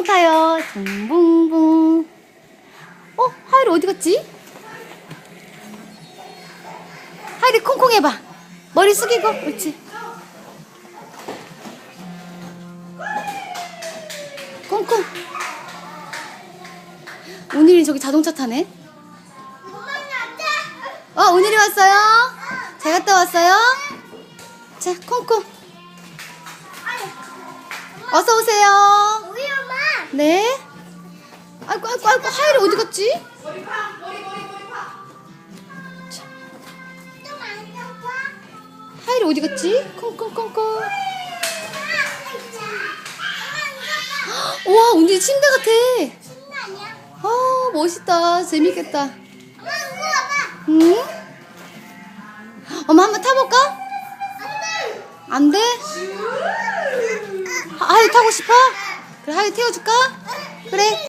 붕붕빵 타요. 붕붕붕. 어, 하율이 어디 갔지? 하율이 콩콩 해봐. 머리 숙이고, 그렇지. 콩콩. 오늘이 저기 자동차 타네. 어, 오늘이 왔어요? 잘 갔다 왔어요? 자, 콩콩. 어서 오세요. 네. 아이고, 아이고, 아이고, 하율이 어디 갔지? 좀안 좋아? 하율이 어디 갔지? 콩콩콩콩. 우와, 언니 침대 같아. 침대 아니야? 아, 멋있다. 재밌겠다. 엄마 이거. 응? 엄마 한번 타볼까? 안 돼. 안 돼? 하- 하율이 타고 싶어? 그래, 하율이 태워줄까? 그래.